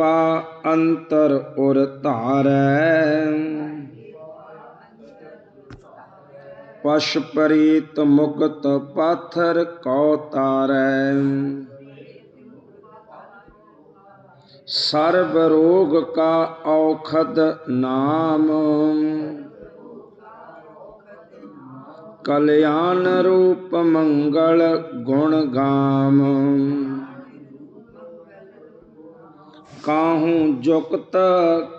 ਕਿਰਪਾ ਅੰਤਰ ਉਰ ਧਾਰੈ। ਪਸ਼ ਮੁਕਤ ਪਾਥਰ ਕਉ ਤਾਰੈ। ਸਰਬ ਰੋਗ ਕਾ ਔਖਦ ਨਾਮ। ਕਲਿਆਣ ਰੂਪ ਮੰਗਲ ਗੁਣ ਗਾਮ। ਕਾਹੂ ਜੁਗਤ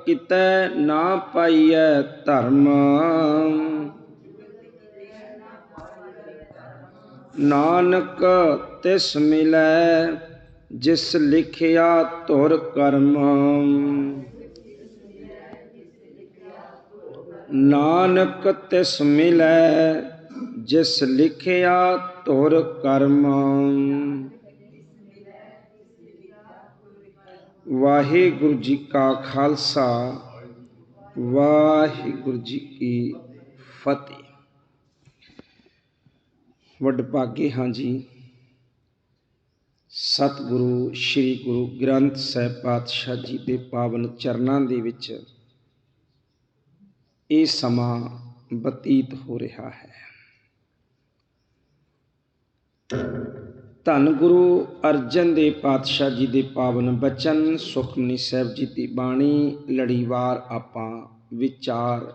ਕਿਤੈ ਨਾ ਪਾਈਐ ਧਰਮ? ਨਾਨਕ ਤਿਸ ਮਿਲੈ, ਜਿਸ ਲਿਖਿਆ ਤੁਰ ਕਰਮ। ਨਾਨਕ ਤਿਸ ਮਿਲੈ, ਜਿਸ ਲਿਖਿਆ ਧੁਰ ਕਰਮ। ਵਾਹਿਗੁਰੂ ਜੀ ਕਾ ਖਾਲਸਾ, ਵਾਹਿਗੁਰੂ ਜੀ ਕੀ ਫਤਿਹ। ਵਡਭਾਗੇ ਹਾਂ ਜੀ, ਸਤਿਗੁਰੂ, ਸ੍ਰੀ ਗੁਰੂ ਗ੍ਰੰਥ ਸਾਹਿਬ ਪਾਤਸ਼ਾਹ ਜੀ ਦੇ ਪਾਵਨ ਚਰਨਾਂ ਦੇ ਵਿੱਚ ਇਹ ਸਮਾਂ ਬਤੀਤ ਹੋ ਰਿਹਾ ਹੈ। ਧੰਨ ਗੁਰੂ ਅਰਜਨ ਦੇਵ ਪਾਤਸ਼ਾਹ ਜੀ ਦੇ ਪਾਵਨ ਬਚਨ, ਸੁਖਮਨੀ ਸਾਹਿਬ ਜੀ ਦੀ ਬਾਣੀ, ਲੜੀਵਾਰ ਆਪਾਂ ਵਿਚਾਰ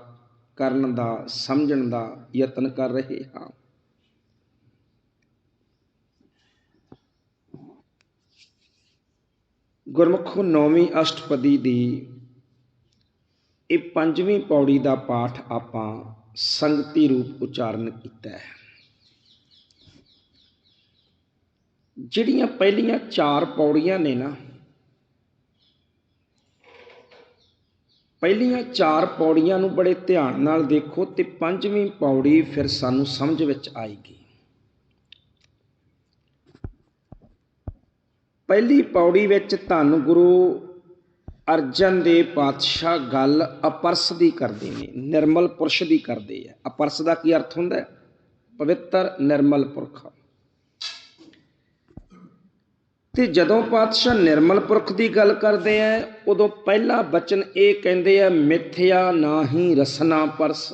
ਕਰਨ ਦਾ, ਸਮਝਣ ਦਾ ਯਤਨ ਕਰ ਰਹੇ ਹਾਂ। ਗੁਰਮੁਖੋ ਨੌਵੀਂ ਅਸ਼ਟਪਦੀ ਦੀ ਇਹ ਪੰਜਵੀਂ ਪੌੜੀ ਦਾ ਪਾਠ ਆਪਾਂ ਸੰਗਤੀ ਰੂਪ ਉਚਾਰਨ ਕੀਤਾ ਹੈ। ਜਿਹੜੀਆਂ ਪਹਿਲੀਆਂ ਚਾਰ ਪੌੜੀਆਂ ਨੇ ਨਾ, ਪਹਿਲੀਆਂ ਚਾਰ ਪੌੜੀਆਂ ਨੂੰ ਬੜੇ ਧਿਆਨ ਨਾਲ ਦੇਖੋ ਤੇ ਪੰਜਵੀਂ ਪੌੜੀ ਫਿਰ ਸਾਨੂੰ ਸਮਝ ਵਿੱਚ ਆਏਗੀ। ਪਹਿਲੀ ਪੌੜੀ ਵਿੱਚ ਧੰਨ ਗੁਰੂ ਅਰਜਨ ਦੇ ਪਾਤਸ਼ਾਹ ਗੱਲ ਅਪਰਸ ਦੀ ਕਰਦੇ ਨੇ, ਨਿਰਮਲ ਪੁਰਸ਼ ਦੀ ਕਰਦੇ ਆ। ਅਪਰਸ ਦਾ ਕੀ ਅਰਥ ਹੁੰਦਾ? ਪਵਿੱਤਰ ਨਿਰਮਲ ਪੁਰਖ। ਅਤੇ ਜਦੋਂ ਪਾਤਸ਼ਾਹ ਨਿਰਮਲ ਪੁਰਖ ਦੀ ਗੱਲ ਕਰਦੇ ਹੈ ਉਦੋਂ ਪਹਿਲਾ ਬਚਨ ਇਹ ਕਹਿੰਦੇ ਆ, ਮਿਥਿਆ ਨਾਹੀ ਰਸਨਾ ਪਰਸ।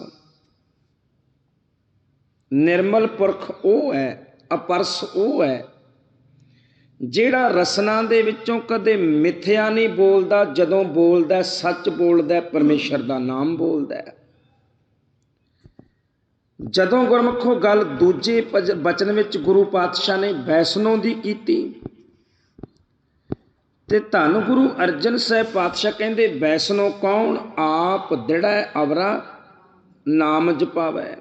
ਨਿਰਮਲ ਪੁਰਖ ਉਹ ਹੈ, ਅਪਰਸ ਉਹ ਹੈ, ਜਿਹੜਾ ਰਸਨਾ ਦੇ ਵਿੱਚੋਂ ਕਦੇ ਮਿੱਥਿਆ ਨਹੀਂ ਬੋਲਦਾ, ਜਦੋਂ ਬੋਲਦਾ ਸੱਚ ਬੋਲਦਾ ਪਰਮੇਸ਼ਰ ਦਾ ਨਾਮ ਬੋਲਦਾ ਜਦੋਂ ਗੁਰਮੁਖੋ ਗੱਲ ਦੂਜੇ ਬਚਨ ਵਿੱਚ ਗੁਰੂ ਪਾਤਸ਼ਾਹ ਨੇ ਵੈਸ਼ਨੋ ਦੀ ਕੀਤੀ ਤੇ ਧੰਨ ਗੁਰੂ ਅਰਜਨ ਸਾਹਿਬ ਪਾਤਸ਼ਾਹ ਕਹਿੰਦੇ, ਵੈਸ਼ਨੋ ਕੌਣ? ਆਪ ਦਿੜਾ ਅਵਰਾ ਨਾਮ ਜਪਾਵੇ।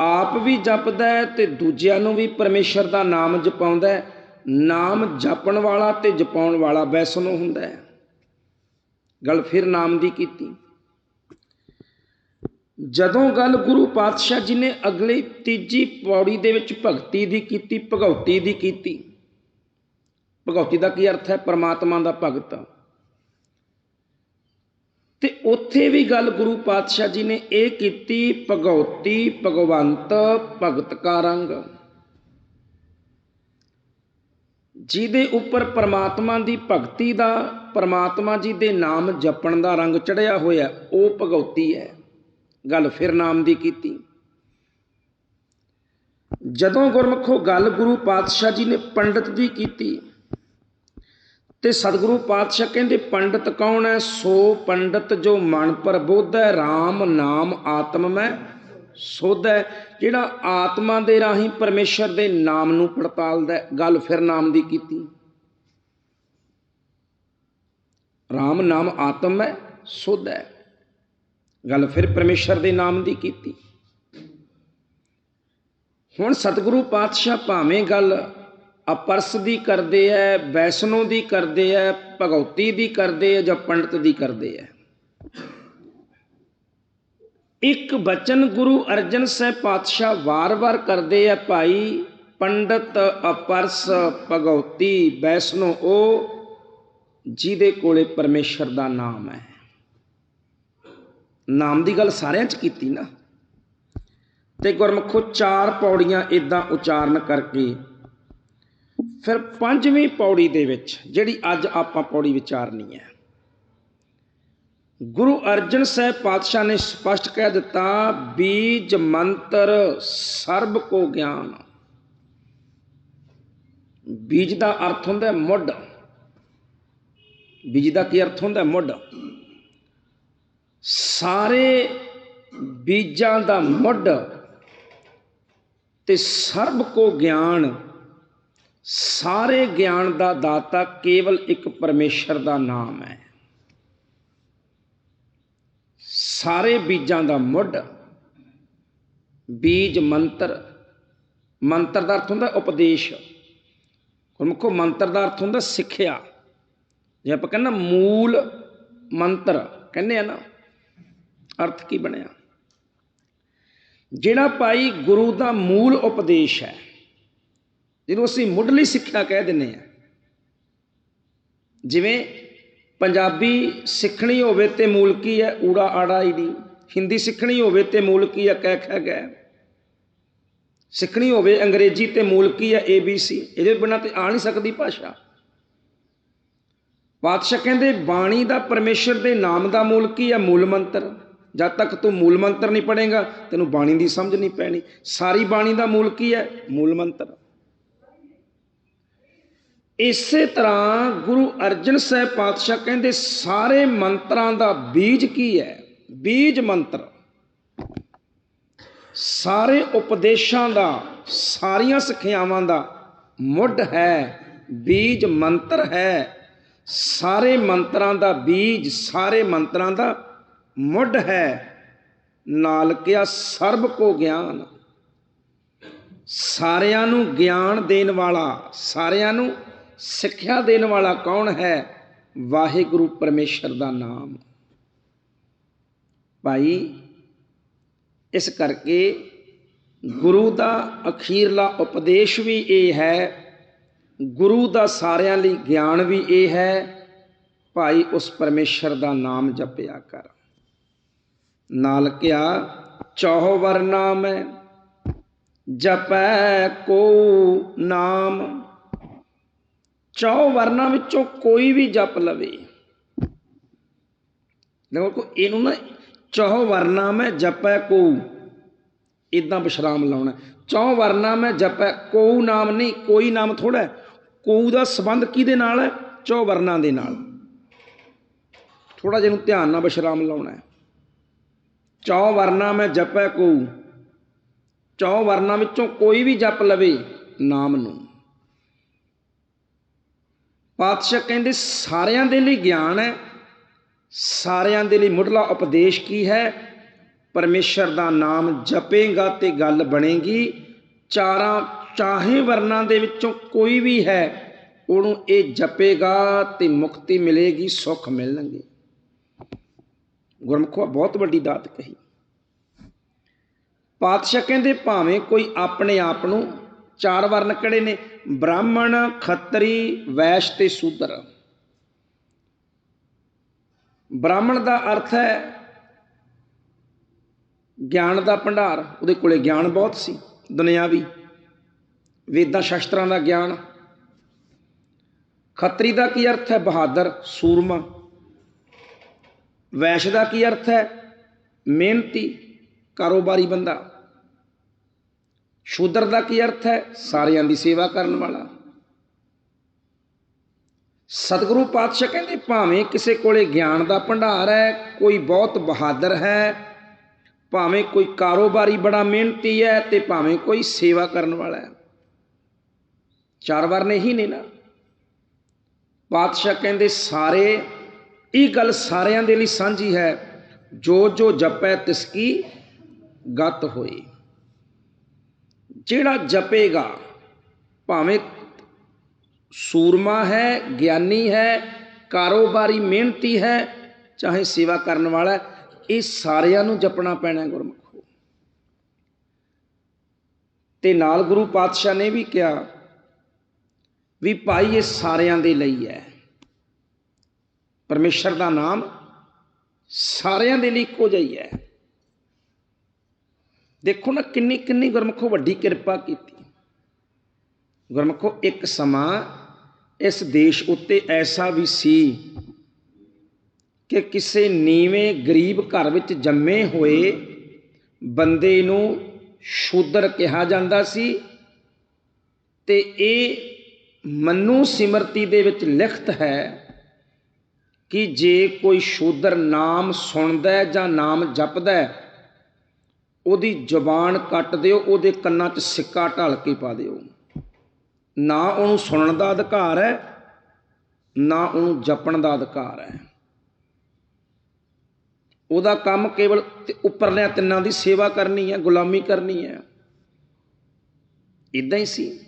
ਆਪ ਵੀ ਜਪਦਾ ਤੇ ਦੂਜਿਆਂ ਨੂੰ ਵੀ ਪਰਮੇਸ਼ਰ ਦਾ ਨਾਮ ਜਪਾਉਂਦਾ। ਨਾਮ ਜਪਣ ਵਾਲਾ ਤੇ ਜਪਾਉਣ ਵਾਲਾ ਬੈਸਨੋ ਹੁੰਦਾ। ਹੈ ਗੱਲ ਫਿਰ ਨਾਮ ਦੀ ਕੀਤੀ। ਜਦੋਂ ਗੱਲ ਗੁਰੂ ਪਾਤਸ਼ਾਹ ਜੀ ਨੇ ਅਗਲੀ ਤੀਜੀ ਪੌੜੀ ਦੇ ਵਿੱਚ ਭਗਤੀ ਦੀ ਕੀਤੀ, ਭਗਉਤੀ ਦੀ ਕੀਤੀ ਭਗਉਤੀ ਦਾ ਕੀ ਅਰਥ ਹੈ? ਪਰਮਾਤਮਾ ਦਾ ਭਗਤ। ਤੇ ਉੱਥੇ ਵੀ ਗੱਲ ਗੁਰੂ ਪਾਤਸ਼ਾਹ ਜੀ ਨੇ ਇਹ ਕੀਤੀ, ਭਗਉਤੀ ਭਗਵੰਤ ਭਗਤ ਕਾ ਰੰਗ। ਜਿਹਦੇ ਉੱਪਰ ਪਰਮਾਤਮਾ ਦੀ ਭਗਤੀ ਦਾ, ਪਰਮਾਤਮਾ ਜੀ ਦੇ ਨਾਮ ਜਪਣ ਦਾ ਰੰਗ ਚੜਿਆ ਹੋਇਆ, ਉਹ ਭਗਉਤੀ ਹੈ। ਗੱਲ ਫਿਰ ਨਾਮ ਦੀ ਕੀਤੀ। ਜਦੋਂ ਗੁਰਮਖੋ ਗੱਲ ਗੁਰੂ ਪਾਤਸ਼ਾਹ ਜੀ ਨੇ ਪੰਡਤ ਦੀ ਕੀਤੀ ਤੇ ਸਤਿਗੁਰੂ ਪਾਤਸ਼ਾਹ ਕਹਿੰਦੇ, ਪੰਡਤ ਕੌਣ ਹੈ? ਸੋ ਪੰਡਤ ਜੋ ਮਨ ਪਰ ਹੈ RAM ਨਾਮ ਆਤਮ ਮੈਂ ਹੈ। ਜਿਹੜਾ ਆਤਮਾ ਦੇ ਰਾਹੀਂ ਪਰਮੇਸ਼ਰ ਦੇ ਨਾਮ ਨੂੰ ਪੜਤਾਲਦਾ ਗੱਲ ਫਿਰ ਨਾਮ ਦੀ ਕੀਤੀ। RAM ਨਾਮ ਆਤਮ ਹੈ ਸੋਧ ਹੈ। ਗੱਲ ਫਿਰ ਪਰਮੇਸ਼ਰ ਦੇ ਨਾਮ ਦੀ ਕੀਤੀ। ਹੁਣ ਸਤਿਗੁਰੂ ਪਾਤਸ਼ਾਹ ਭਾਵੇਂ ਗੱਲ ਅਪਰਸ ਦੀ ਕਰਦੇ ਐ, ਵੈਸ਼ਨੋ ਦੀ ਕਰਦੇ ਐ, ਭਗਉਤੀ ਦੀ ਕਰਦੇ ਐ ਜਾਂ ਪੰਡਤ ਦੀ ਕਰਦੇ ਐ? ਇੱਕ ਬਚਨ ਗੁਰੂ ਅਰਜਨ ਸਾਹਿਬ ਪਾਤਸ਼ਾਹ ਵਾਰ-ਵਾਰ ਕਰਦੇ ਐ, ਭਾਈ ਪੰਡਤ ਅਪਰਸ ਭਗਉਤੀ, ਵੈਸ਼ਨੋ, ਉਹ ਜਿਹਦੇ ਕੋਲੇ ਪਰਮੇਸ਼ਰ ਦਾ ਨਾਮ ਹੈ ਨਾਮ ਦੀ ਗੱਲ ਸਾਰਿਆਂ 'ਚ ਕੀਤੀ ਨਾ? ਤੇ ਗੁਰਮਖੋ ਚਾਰ ਪੌੜੀਆਂ ਇਦਾਂ ਉਚਾਰਨ ਕਰਕੇ ਫਿਰ ਪੰਜਵੀਂ ਪੌੜੀ ਦੇ ਵਿੱਚ, ਜਿਹੜੀ ਅੱਜ ਆਪਾਂ ਪੌੜੀ ਵਿਚਾਰਨੀ ਹੈ। ਗੁਰੂ ਅਰਜਨ ਸਾਹਿਬ ਪਾਤਸ਼ਾਹ ਨੇ ਸਪਸ਼ਟ ਕਹਿ ਦਿੱਤਾ, ਬੀਜ ਮੰਤਰ ਸਰਬ ਕੋ ਗਿਆਨ। ਬੀਜ ਦਾ ਅਰਥ ਹੁੰਦਾ ਮੁੱਢ। ਬੀਜ ਦਾ ਕੀ ਅਰਥ ਹੁੰਦਾ ਮੁੱਢ। ਸਾਰੇ ਬੀਜਾਂ ਦਾ ਮੁੱਢ ਤੇ ਸਰਬ ਕੋ ਗਿਆਨ ਸਾਰੇ ਗਿਆਨ ਦਾ ਦਾਤਾ ਕੇਵਲ ਇੱਕ ਪਰਮੇਸ਼ਰ ਦਾ ਨਾਮ ਹੈ। ਸਾਰੇ ਬੀਜਾਂ ਦਾ ਮੁੱਢ, ਬੀਜ, ਮੰਤਰ ਮੰਤਰ ਦਾ ਅਰਥ ਹੁੰਦਾ ਉਪਦੇਸ਼। ਗੁਰਮੁਖੋ, ਮੰਤਰ ਦਾ ਅਰਥ ਹੁੰਦਾ ਸਿੱਖਿਆ। ਜੇ ਆਪਾਂ ਕਹਿੰਨਾ ਮੂਲ ਮੰਤਰ ਕਹਿੰਦੇ ਆ ਨਾ, ਅਰਥ ਕੀ ਬਣਿਆ? ਜਿਹੜਾ ਭਾਈ ਗੁਰੂ ਦਾ ਮੂਲ ਉਪਦੇਸ਼ ਹੈ। ਜਿਹਨੂੰ ਅਸੀਂ ਮੁੱਢਲੀ ਸਿੱਖਿਆ ਕਹਿ ਦਿੰਨੇ ਆ ਜਿਵੇਂ ਪੰਜਾਬੀ ਸਿੱਖਣੀ ਹੋਵੇ ਤੇ ਮੂਲ ਕੀ ਹੈ, ਊੜਾ ਆੜਾ ਈੜੀ ਹਿੰਦੀ ਸਿੱਖਣੀ ਹੋਵੇ ਤੇ ਮੂਲ ਕੀ ਹੈ, ਕਹਿ ਖੈ ਗੈ। ਸਿੱਖਣੀ ਹੋਵੇ, ਅੰਗਰੇਜ਼ੀ ਤੇ ਮੂਲ ਕੀ ਹੈ ਏ ਬੀ ਸੀ ਇਹਦੇ ਬਿਨਾਂ ਤੇ ਆ ਨਹੀਂ ਸਕਦੀ ਭਾਸ਼ਾ। ਪਾਤਸ਼ਾਹ ਕਹਿੰਦੇ, ਬਾਣੀ ਦਾ ਪਰਮੇਸ਼ਰ ਦੇ ਨਾਮ ਦਾ ਮੂਲ ਕੀ ਹੈ, ਮੂਲ ਮੰਤਰ। ਜਦ ਤੱਕ ਤੂੰ ਮੂਲ ਮੰਤਰ ਨਹੀਂ ਪੜੇਗਾ ਤੈਨੂੰ ਬਾਣੀ ਦੀ ਸਮਝ ਨਹੀਂ ਪੈਣੀ। ਸਾਰੀ ਬਾਣੀ ਦਾ ਮੂਲ ਕੀ ਹੈ, ਮੂਲ ਮੰਤਰ। ਇਸੇ ਤਰ੍ਹਾਂ ਗੁਰੂ ਅਰਜਨ ਸਾਹਿਬ ਪਾਤਸ਼ਾਹ ਕਹਿੰਦੇ, ਸਾਰੇ ਮੰਤਰਾਂ ਦਾ ਬੀਜ ਕੀ ਹੈ? ਬੀਜ ਮੰਤਰ। ਸਾਰੇ ਉਪਦੇਸ਼ਾਂ ਦਾ, ਸਾਰੀਆਂ ਸਿੱਖਿਆਵਾਂ ਦਾ ਮੁੱਢ ਹੈ, ਬੀਜ ਮੰਤਰ ਹੈ। ਸਾਰੇ ਮੰਤਰਾਂ ਦਾ ਬੀਜ, ਸਾਰੇ ਮੰਤਰਾਂ ਦਾ ਮੁੱਢ ਹੈ। ਨਾਲ ਕਿਆ ਸਰਬ ਕੋ ਗਿਆਨ। ਸਾਰਿਆਂ ਨੂੰ ਗਿਆਨ ਦੇਣ ਵਾਲਾ, ਸਾਰਿਆਂ ਨੂੰ ਸਿੱਖਿਆ ਦੇਣ ਵਾਲਾ ਕੌਣ ਹੈ? ਵਾਹਿਗੁਰੂ ਪਰਮੇਸ਼ਰ ਦਾ ਨਾਮ। ਭਾਈ, ਇਸ ਕਰਕੇ ਗੁਰੂ ਦਾ ਅਖੀਰਲਾ ਉਪਦੇਸ਼ ਵੀ ਇਹ ਹੈ, ਗੁਰੂ ਦਾ ਸਾਰਿਆਂ ਲਈ ਗਿਆਨ ਵੀ ਇਹ ਹੈ, ਭਾਈ, ਉਸ ਪਰਮੇਸ਼ਰ ਦਾ ਨਾਮ ਜਪਿਆ ਕਰ। ਨਾਲ ਕਿਆ ਚੌਹਵਰ ਨਾਮ ਮੈਂ ਜਪੈ ਕੋ ਨਾਮ। ਚੌ ਵਰਨਾ ਵਿੱਚੋਂ ਕੋਈ ਵੀ ਜਪ ਲਵੇ। ਦੇਖੋ, ਇਹਨੂੰ ਨਾ ਚੌ ਵਰਨਾ ਮੈਂ ਜਪੈ ਕੋ। ਇਦਾਂ ਵਿਸ਼ਰਾਮ ਲਾਉਣਾ। ਚੌ ਵਰਨਾ ਮੈਂ ਜਪੈ ਕੋ ਨਾਮ ਨਹੀਂ, ਕੋਈ ਨਾਮ ਥੋੜਾ ਕੋ ਦਾ ਸੰਬੰਧ ਕਿਹਦੇ ਨਾਲ ਹੈ? ਚੌ ਵਰਨਾ ਦੇ ਨਾਲ। ਥੋੜਾ ਜਿਹਾ ਨੂੰ ਧਿਆਨ ਨਾਲ ਵਿਸ਼ਰਾਮ ਲਾਉਣਾ ਹੈ। ਚੌ ਵਰਨਾ ਮੈਂ ਜਪੈ ਕੋ। ਚੌ ਵਰਨਾ ਵਿੱਚੋਂ ਕੋਈ ਵੀ ਜਪ ਲਵੇ ਨਾਮ ਨੂੰ। ਪਾਤਸ਼ਾਹ ਕਹਿੰਦੇ, ਸਾਰਿਆਂ ਦੇ ਲਈ ਗਿਆਨ ਹੈ, ਸਾਰਿਆਂ ਦੇ ਲਈ ਮੁੱਢਲਾ ਉਪਦੇਸ਼ ਕੀ ਹੈ? ਪਰਮੇਸ਼ਰ ਦਾ ਨਾਮ ਜਪੇਗਾ ਤੇ ਗੱਲ ਬਣੇਗੀ। ਚਾਰਾਂ, ਚਾਹੇ ਵਰਨਾਂ ਦੇ ਵਿੱਚੋਂ ਕੋਈ ਵੀ ਹੈ, ਉਹਨੂੰ ਇਹ ਜਪੇਗਾ ਤੇ ਮੁਕਤੀ ਮਿਲੇਗੀ, ਸੁੱਖ ਮਿਲਣਗੇ। ਗੁਰਮੁਖੋ ਬਹੁਤ ਵੱਡੀ ਦਾਤ ਕਹੀ। ਪਾਤਸ਼ਾਹ ਕਹਿੰਦੇ, ਭਾਵੇਂ ਕੋਈ ਆਪਣੇ ਆਪ ਨੂੰ ਚਾਰ ਵਰਨ ਕਿਹੜੇ ਨੇ। ਬ੍ਰਾਹਮਣ, ਖੱਤਰੀ, ਵੈਸ਼ ਤੇ ਸ਼ੂਦਰ ਬ੍ਰਾਹਮਣ ਦਾ ਅਰਥ ਹੈ ਗਿਆਨ ਦਾ ਭੰਡਾਰ। ਉਹਦੇ ਕੋਲੇ ਗਿਆਨ ਬਹੁਤ ਸੀ, ਦੁਨਿਆਵੀ। ਵੇਦਾਂ ਸ਼ਾਸਤਰਾਂ ਦਾ ਗਿਆਨ। ਖੱਤਰੀ ਦਾ ਕੀ ਅਰਥ ਹੈ? ਬਹਾਦਰ, ਸੂਰਮਾ। ਵੈਸ਼ ਦਾ ਕੀ ਅਰਥ ਹੈ? ਮਿਹਨਤੀ, ਕਾਰੋਬਾਰੀ ਬੰਦਾ। ਸ਼ੂਦਰ ਦਾ ਕੀ ਅਰਥ ਹੈ? ਸਾਰਿਆਂ ਦੀ ਸੇਵਾ ਕਰਨ ਵਾਲਾ। ਸਤਿਗੁਰੂ ਪਾਤਸ਼ਾਹ ਕਹਿੰਦੇ, ਭਾਵੇਂ ਕਿਸੇ ਕੋਲੇ ਗਿਆਨ ਦਾ ਭੰਡਾਰ ਹੈ, ਕੋਈ ਬਹੁਤ ਬਹਾਦਰ ਹੈ, ਭਾਵੇਂ ਕੋਈ ਕਾਰੋਬਾਰੀ ਬੜਾ ਮਿਹਨਤੀ ਹੈ ਤੇ ਭਾਵੇਂ ਕੋਈ ਸੇਵਾ ਕਰਨ ਵਾਲਾ ਹੈ। ਚਾਰ ਵਾਰ ਨਹੀਂ ਨੇ ਨਾ। ਪਾਤਸ਼ਾਹ ਕਹਿੰਦੇ, ਸਾਰੇ, ਇਹ ਗੱਲ ਸਾਰਿਆਂ ਦੇ ਲਈ ਸਾਂਝੀ ਹੈ ਜੋ ਜੋ ਜਪੈ ਤਿਸ ਕੀ ਗਤ ਹੋਈ ਜਿਹੜਾ ਜਪੇਗਾ, ਭਾਵੇਂ ਸੂਰਮਾ ਹੈ, ਗਿਆਨੀ ਹੈ, ਕਾਰੋਬਾਰੀ ਮਿਹਨਤੀ ਹੈ, ਚਾਹੇ ਸੇਵਾ ਕਰਨ ਵਾਲਾ ਇਹ ਸਾਰਿਆਂ ਨੂੰ ਜਪਣਾ ਪੈਣਾ ਗੁਰਮੁਖੋ ਤੇ ਨਾਲ ਗੁਰੂ ਪਾਤਸ਼ਾਹ ਨੇ ਵੀ ਕਿਹਾ ਵੀ ਭਾਈ, ਇਹ ਸਾਰਿਆਂ ਦੇ ਲਈ ਹੈ। ਪਰਮੇਸ਼ਰ ਦਾ ਨਾਮ ਸਾਰਿਆਂ ਦੇ ਲਈ ਇੱਕੋ ਜਿਹਾ ਹੀ ਹੈ। ਦੇਖੋ ਨਾ ਕਿੰਨੀ ਕਿੰਨੀ ਗੁਰਮੁਖੋ ਵੱਡੀ ਕਿਰਪਾ ਕੀਤੀ। ਗੁਰਮਖੋ ਇੱਕ ਸਮਾਂ ਇਸ ਦੇਸ਼ ਉੱਤੇ ਐਸਾ ਵੀ ਸੀ ਕਿ ਕਿਸੇ ਨੀਵੇਂ ਗਰੀਬ ਘਰ ਵਿੱਚ ਜੰਮੇ ਹੋਏ ਬੰਦੇ ਨੂੰ ਸ਼ੂਦਰ ਕਿਹਾ ਜਾਂਦਾ ਸੀ ਤੇ ਇਹ ਮਨੂ ਸਿਮਰਤੀ ਦੇ ਵਿੱਚ ਲਿਖਤ ਹੈ ਕਿ ਜੇ ਕੋਈ ਸ਼ੂਦਰ ਨਾਮ ਸੁਣਦਾ ਜਾਂ ਨਾਮ ਜਪਦਾ ਹੈ ਉਹਦੀ ਜ਼ੁਬਾਨ ਕੱਟ ਦਿਓ, ਉਹਦੇ ਕੰਨਾਂ 'ਚ ਸਿੱਕਾ ਢਾਲ ਕੇ ਪਾ ਦਿਓ। ਨਾ ਉਹਨੂੰ ਸੁਣਨ ਦਾ ਅਧਿਕਾਰ ਹੈ, ਨਾ ਉਹਨੂੰ ਜਪਣ ਦਾ ਅਧਿਕਾਰ ਹੈ। ਉਹਦਾ ਕੰਮ ਕੇਵਲ ਉੱਪਰਲਿਆਂ ਤਿੰਨਾਂ ਦੀ ਸੇਵਾ ਕਰਨੀ ਹੈ, ਗੁਲਾਮੀ ਕਰਨੀ ਹੈ। ਇਦਾਂ ਹੀ ਸੀ।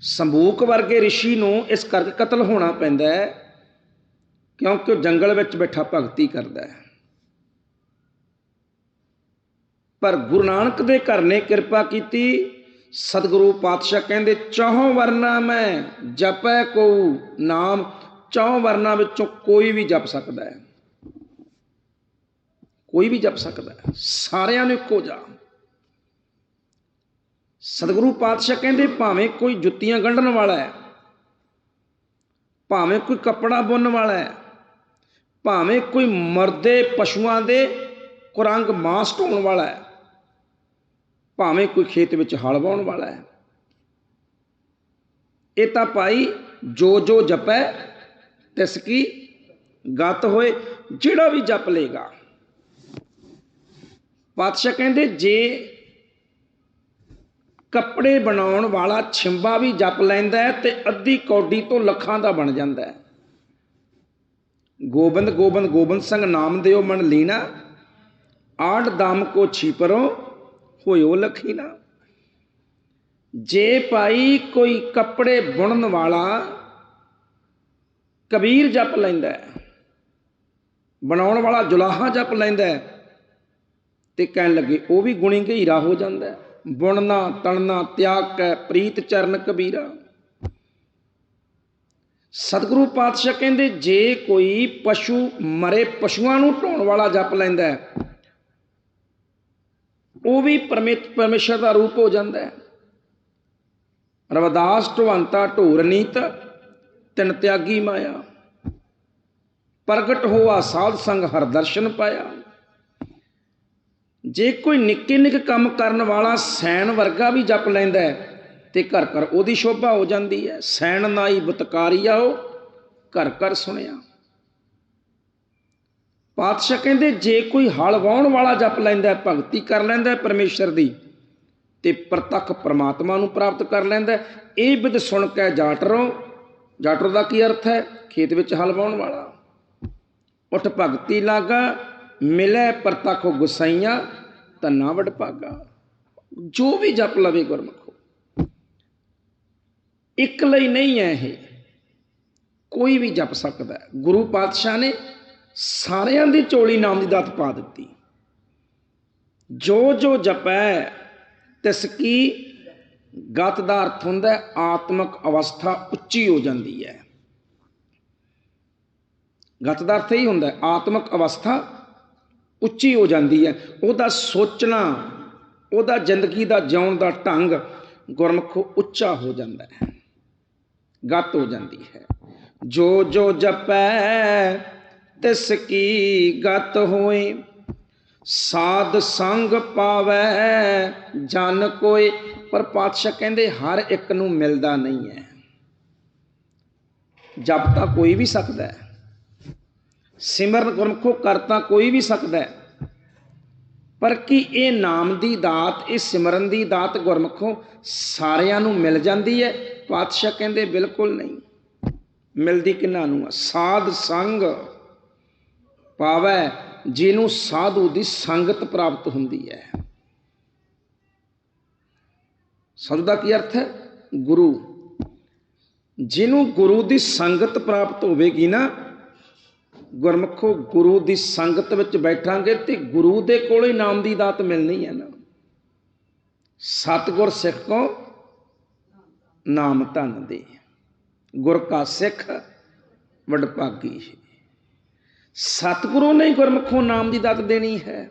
ਸੰਭੂਕ ਵਰਗੇ ઋષਿ ਨੂੰ ਇਸ ਕਰਕੇ ਕਤਲ ਹੋਣਾ ਪੈਂਦਾ ਹੈ, ਕਿਉਂਕਿ ਉਹ ਜੰਗਲ ਵਿੱਚ ਬੈਠਾ ਭਗਤੀ ਕਰਦਾ ਹੈ। ਪਰ ਗੁਰੂ ਨਾਨਕ ਦੇ ਘਰ ਨੇ ਕਿਰਪਾ ਕੀਤੀ। ਸਤਿਗੁਰੂ ਪਾਤਸ਼ਾਹ ਕਹਿੰਦੇ, ਚੌਹਾਂ ਵਰਨਾ ਮੈਂ ਜਪੈ ਕੋ ਨਾਮ ਚੌਹਾਂ ਵਰਨਾ ਵਿੱਚੋਂ ਕੋਈ ਵੀ ਜਪ ਸਕਦਾ ਹੈ। ਕੋਈ ਵੀ ਜਪ ਸਕਦਾ ਹੈ। ਸਾਰਿਆਂ ਨੂੰ ਇੱਕੋ ਜਾ ਸਤਿਗੁਰੂ ਪਾਤਸ਼ਾਹ ਕਹਿੰਦੇ, ਭਾਵੇਂ ਕੋਈ ਜੁੱਤੀਆਂ ਗੰਢਣ ਵਾਲਾ ਹੈ, ਭਾਵੇਂ ਕੋਈ ਕੱਪੜਾ ਬੁਣਨ ਵਾਲਾ ਹੈ, ਭਾਵੇਂ ਕੋਈ ਮਰਦੇ ਪਸ਼ੂਆਂ ਦੇ ਕੁਰੰਗ ਮਾਸ ਢੋਣ ਵਾਲਾ ਹੈ ਭਾਵੇਂ ਕੋਈ ਖੇਤ ਵਿੱਚ ਹਲ ਵਾਉਣ ਵਾਲਾ ਹੈ। ਇਹ ਤਾਂ ਭਾਈ ਜੋ ਜੋ ਜਪੈ, ਤਿਸ ਕੀ ਗਤ ਹੋਏ, ਜਿਹੜਾ ਵੀ ਜਪ ਲੇਗਾ ਪਾਤਸ਼ਾਹ ਕਹਿੰਦੇ, ਜੇ ਕੱਪੜੇ ਬਣਾਉਣ ਵਾਲਾ ਛਿੰਬਾ ਵੀ ਜਪ ਲੈਂਦਾ ਹੈ, ਤੇ ਅੱਧੀ ਕੌਡੀ ਤੋਂ ਲੱਖਾਂ ਦਾ ਬਣ ਜਾਂਦਾ ਹੈ। ਗੋਬਿੰਦ ਗੋਬਿੰਦ ਗੋਬਿੰਦ ਸਿੰਘ ਨਾਮ ਦਿਓ ਮਨ ਲੀਨਾ ਆੜ ਦਮ ਕੋ ਛੀਪਰੋ ਹੋਇਓ ਲਖੀਨਾ ਜੇ ਭਾਈ ਕੋਈ ਕੱਪੜੇ ਬੁਣਨ ਵਾਲਾ ਕਬੀਰ ਜਪ ਲੈਂਦਾ ਬਣਾਉਣ ਵਾਲਾ ਜੁਲਾਹਾ ਜਪ ਲੈਂਦਾ ਤੇ ਕਹਿਣ ਲੱਗੇ, ਉਹ ਵੀ ਗੁਣੀ ਗਹੀਰਾ ਹੋ ਜਾਂਦਾ ਬੁਣਨਾ ਤਣਨਾ ਤਿਆਗ ਕੈ ਪ੍ਰੀਤ ਚਰਨ ਕਬੀਰਾ। ਸਤਿਗੁਰੂ ਪਾਤਸ਼ਾਹ ਕਹਿੰਦੇ, ਜੇ ਕੋਈ ਪਸ਼ੂ ਮਰੇ, ਪਸ਼ੂਆਂ ਨੂੰ ਢੋਣ ਵਾਲਾ ਜਪ ਲੈਂਦਾ ਉਹ ਵੀ ਪਰਮੇਸ਼ਰ ਦਾ ਰੂਪ ਹੋ ਜਾਂਦਾ ਹੈ। ਰਵਦਾਸ ਢਵੰਤਾ ਢੋਰਨੀਤ ਤਿੰਨ ਤਿਆਗੀ ਮਾਇਆ। ਪ੍ਰਗਟ ਹੋਆ ਸਾਧ ਸੰਗ ਹਰ ਦਰਸ਼ਨ ਪਾਇਆ। ਜੇ ਕੋਈ ਨਿੱਕੇ ਨਿੱਕੇ ਕੰਮ ਕਰਨ ਵਾਲਾ ਸੈਣ ਵਰਗਾ ਵੀ ਜਪ ਲੈਂਦਾ ਹੈ, ਤੇ ਘਰ ਘਰ ਉਹਦੀ ਸ਼ੋਭਾ ਹੋ ਜਾਂਦੀ ਹੈ। ਸੈਣ ਨਾਈ ਬਤਕਾਰੀਆਓ ਘਰ ਘਰ ਸੁਣਿਆ। ਪਾਤਸ਼ਾਹ ਕਹਿੰਦੇ, ਜੇ ਕੋਈ ਹਲ ਵਾਉਣ ਵਾਲਾ ਜਪ ਲੈਂਦਾ ਭਗਤੀ ਕਰ ਲੈਂਦਾ ਪਰਮੇਸ਼ਰ ਦੀ, ਤੇ ਪ੍ਰਤੱਖ ਪ੍ਰਮਾਤਮਾ ਨੂੰ ਪ੍ਰਾਪਤ ਕਰ ਲੈਂਦਾ ਇਹ ਵਿਦ ਸੁਣ ਕੇ ਜਾਟਰੋ, ਜਾਟਰ ਦਾ ਕੀ ਅਰਥ ਹੈ? ਖੇਤ ਵਿੱਚ ਹਲ ਵਾਉਣ ਵਾਲਾ। ਉਠ ਭਗਤੀ ਲਾਗਾ, ਮਿਲੇ ਪ੍ਰਤੱਖ ਗੁਸਾਈਆਂ ਤਾਂ ਨਾ ਵਡ ਭਾਗਾ। ਜੋ ਵੀ ਜਪ ਲਵੇ ਗੁਰਮਖੋ। ਇੱਕ ਲਈ ਨਹੀਂ ਹੈ ਇਹ। ਕੋਈ ਵੀ ਜਪ ਸਕਦਾ ਗੁਰੂ ਪਾਤਸ਼ਾਹ ਨੇ ਸਾਰਿਆਂ ਦੀ ਚੋਲੀ ਨਾਮ ਦੀ ਦਾਤ ਪਾ ਦਿੱਤੀ। ਜੋ ਜੋ ਜਪੈ, ਤਿਸ ਕੀ ਗਤ ਦਾ ਅਰਥ ਹੁੰਦਾ ਹੈ ਆਤਮਿਕ ਅਵਸਥਾ ਉੱਚੀ ਹੋ ਜਾਂਦੀ ਹੈ ਗਤ ਦਾ ਅਰਥ ਹੀ ਹੁੰਦਾ ਹੈ ਆਤਮਿਕ ਅਵਸਥਾ ਉੱਚੀ ਹੋ ਜਾਂਦੀ ਹੈ ਉਹਦਾ ਸੋਚਣਾ, ਉਹਦਾ ਜ਼ਿੰਦਗੀ ਦਾ ਜਿਉਣ ਦਾ ਢੰਗ ਗੁਰਮਖੋ ਉੱਚਾ ਹੋ ਜਾਂਦਾ ਹੈ ਗਤ ਹੋ ਜਾਂਦੀ ਹੈ। ਜੋ ਜੋ ਜਪੈ ਤਿਸ ਕੀ ਗਤ ਹੋਏ? ਸਾਧ ਸੰਗ ਪਾਵੈ, ਜਨ ਕੋਈ ਪਰ ਪਾਤਸ਼ਾਹ ਕਹਿੰਦੇ, ਹਰ ਇੱਕ ਨੂੰ ਮਿਲਦਾ ਨਹੀਂ ਹੈ। ਜਪ ਤਾਂ ਕੋਈ ਵੀ ਸਕਦਾ ਹੈ। ਸਿਮਰਨ ਗੁਰਮਖੋ ਕਰਤਾ ਕੋਈ ਵੀ ਸਕਦਾ ਹੈ। ਪਰ ਕੀ ਇਹ ਨਾਮ ਦੀ ਦਾਤ, ਇਹ ਸਿਮਰਨ ਦੀ ਦਾਤ ਗੁਰਮਖੋ ਸਾਰਿਆਂ ਨੂੰ ਮਿਲ ਜਾਂਦੀ ਹੈ? ਪਾਤਸ਼ਾਹ ਕਹਿੰਦੇ, ਬਿਲਕੁਲ ਨਹੀਂ। ਮਿਲਦੀ ਕਿੰਨਾਂ ਨੂੰ ਸਾਧ ਸੰਗ। ਪਾਵੈ, ਜਿਹਨੂੰ ਸਾਧੂ ਦੀ ਸੰਗਤ ਪ੍ਰਾਪਤ ਹੁੰਦੀ ਹੈ। ਸਾਧੂ ਦਾ ਕੀ ਅਰਥ ਹੈ? ਗੁਰੂ। ਜਿਹਨੂੰ ਗੁਰੂ ਦੀ ਸੰਗਤ ਪ੍ਰਾਪਤ ਹੋਵੇਗੀ ਨਾ, ਗੁਰਮਖੋ, ਗੁਰੂ ਦੀ ਸੰਗਤ ਵਿੱਚ ਬੈਠਾਂਗੇ ਤੇ ਗੁਰੂ ਦੇ ਕੋਲ ਹੀ ਨਾਮ ਦੀ ਦਾਤ ਮਿਲਣੀ ਹੈ ਨਾ। ਸਤਗੁਰ ਸਿੱਖ ਕੋ ਨਾਮ ਧਨ ਦੇ। ਗੁਰ ਕਾ ਸਿੱਖ, ਵਡਭਾਗੀ। ਸਤਿਗੁਰੂ ਨੇ ਹੀ ਗੁਰਮਖੋਂ ਨਾਮ ਦੀ ਦਾਤ ਦੇਣੀ ਹੈ।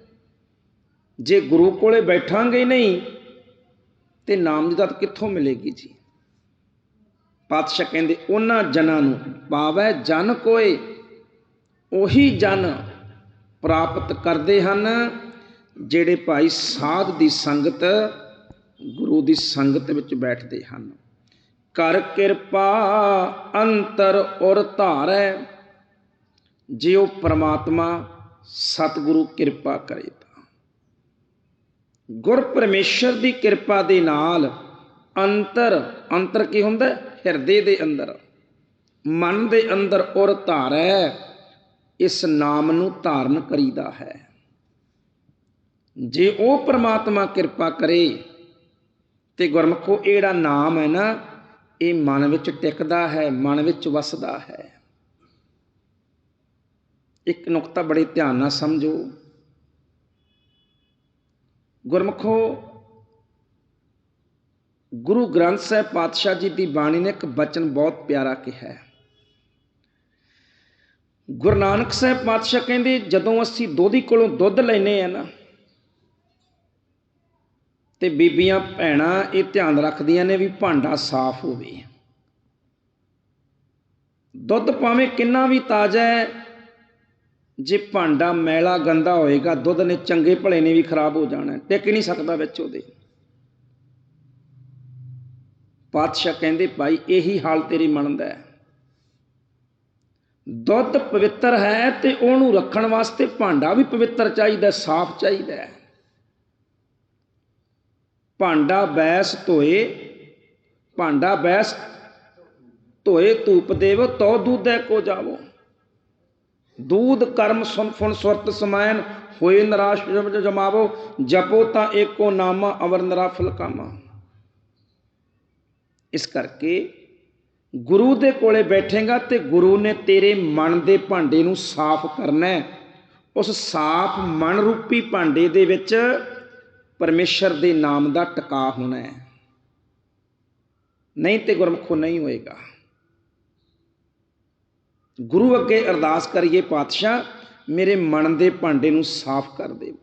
ਜੇ ਗੁਰੂ ਕੋਲੇ ਬੈਠਾਂਗੇ ਨਹੀਂ, ਤੇ ਨਾਮ ਦੀ ਦਾਤ ਕਿੱਥੋਂ ਮਿਲੇਗੀ ਜੀ? ਪਾਤਸ਼ਾਹ ਕਹਿੰਦੇ, ਉਹਨਾਂ ਜਨਾਂ ਨੂੰ ਪਾਵੈ ਜਨ ਕੋਏ, ਉਹੀ ਜਨ ਪ੍ਰਾਪਤ ਕਰਦੇ ਹਨ, ਜਿਹੜੇ ਭਾਈ ਸਾਧ ਦੀ ਸੰਗਤ, ਗੁਰੂ ਦੀ ਸੰਗਤ ਵਿੱਚ ਬੈਠਦੇ ਹਨ। ਕਰ ਕਿਰਪਾ ਅੰਤਰ ਔਰ ਧਾਰੈ ਜੇ ਉਹ ਪ੍ਰਮਾਤਮਾ ਸਤਿਗੁਰੂ ਕਿਰਪਾ ਕਰੇ ਤਾਂ। ਗੁਰ ਪਰਮੇਸ਼ਰ ਦੀ ਕਿਰਪਾ ਦੇ ਨਾਲ ਅੰਤਰ ਅੰਤਰ ਕੀ ਹੁੰਦਾ? ਹਿਰਦੇ ਦੇ ਅੰਦਰ। ਮਨ ਦੇ ਅੰਦਰ ਔਰ ਧਾਰੈ ਇਸ ਨਾਮ ਨੂੰ ਧਾਰਨ ਕਰੀਦਾ ਹੈ। ਜੇ ਉਹ ਪ੍ਰਮਾਤਮਾ ਕਿਰਪਾ ਕਰੇ ਤੇ ਗੁਰਮਖੋ ਇਹ ਜਿਹੜਾ ਨਾਮ ਹੈ ਨਾ, ਇਹ ਮਨ ਵਿੱਚ ਟਿਕਦਾ ਹੈ, ਮਨ ਵਿੱਚ ਵਸਦਾ ਹੈ। ਇੱਕ ਨੁਕਤਾ ਬੜੇ ਧਿਆਨ ਨਾਲ ਸਮਝੋ। ਗੁਰਮਖੋ, ਗੁਰੂ ਗ੍ਰੰਥ ਸਾਹਿਬ ਪਾਤਸ਼ਾਹ ਜੀ ਦੀ ਬਾਣੀ ਨੇ ਇੱਕ ਬਚਨ ਬਹੁਤ ਪਿਆਰਾ ਕਿਹਾ ਹੈ। ਗੁਰੂ ਨਾਨਕ ਸਾਹਿਬ ਪਾਤਸ਼ਾਹ ਕਹਿੰਦੇ, ਜਦੋਂ ਅਸੀਂ ਦੋਧੀ ਕੋਲੋਂ ਦੁੱਧ ਲੈਨੇ ਆ ਨਾ, ਤੇ ਬੀਬੀਆਂ ਭੈਣਾਂ ਇਹ ਧਿਆਨ ਰੱਖਦੀਆਂ ਨੇ ਵੀ ਭਾਂਡਾ ਸਾਫ਼ ਹੋਵੇ। ਦੁੱਧ ਭਾਵੇਂ ਕਿੰਨਾ ਵੀ ਤਾਜ਼ਾ ਹੈ ਜੇ ਭਾਂਡਾ ਮੈਲਾ ਗੰਦਾ ਹੋਏਗਾ ਦੁੱਧ ਨੇ ਚੰਗੇ ਭਲੇ ਨੇ ਵੀ ਖਰਾਬ ਹੋ ਜਾਣਾ ਹੈ, ਟਿਕ ਨਹੀਂ ਸਕਦਾ ਵਿੱਚ ਉਹਦੇ। ਪਾਤਸ਼ਾਹ ਕਹਿੰਦੇ ਭਾਈ ਇਹੀ ਹਾਲ ਤੇਰੀ ਮਨ ਹੈ। ਦੁੱਧ ਪਵਿੱਤਰ ਹੈ ਤੇ ਉਹਨੂੰ ਰੱਖਣ ਵਾਸਤੇ ਭਾਂਡਾ ਵੀ ਪਵਿੱਤਰ ਚਾਹੀਦਾ ਸਾਫ਼ ਚਾਹੀਦਾ ਭਾਂਡਾ ਬੈਸ ਧੋਏ ਭਾਂਡਾ ਬੈਸ ਧੋਏ ਧੂਪ ਦੇਵੋ ਤੋ ਦੁੱਧ ਕੋ ਜਾਵੋ। ਦੂਧ, ਕਰਮ ਸੁਨ ਫੁਨ ਸੁਰਤ ਸਮਾਇਨ ਹੋਏ ਨਿਰਾਸ਼ ਜਮਾਵੋ, ਜਪੋ ਤਾਂ ਏਕੋ ਨਾਮਾ, ਅਵਰ ਨਰਾਫਲ ਕਾਮਾ। ਇਸ ਕਰਕੇ ਗੁਰੂ ਦੇ ਕੋਲੇ ਬੈਠੇਗਾ ਤੇ ਗੁਰੂ ਨੇ ਤੇਰੇ ਮਨ ਦੇ ਭਾਂਡੇ ਨੂੰ ਸਾਫ਼ ਕਰਨਾ ਉਸ ਸਾਫ਼ ਮਨ ਰੂਪੀ ਭਾਂਡੇ ਦੇ ਵਿੱਚ ਪਰਮੇਸ਼ਰ ਦੇ ਨਾਮ ਦਾ ਟਿਕਾ ਹੋਣਾ ਹੈ। ਨਹੀਂ ਤੇ ਗੁਰਮਖੋ ਨਹੀਂ ਹੋਏਗਾ। ਗੁਰੂ ਅੱਗੇ ਅਰਦਾਸ ਕਰੀਏ ਪਾਤਸ਼ਾਹ, ਮੇਰੇ ਮਨ ਦੇ ਭਾਂਡੇ ਨੂੰ ਸਾਫ਼ ਕਰ ਦੇ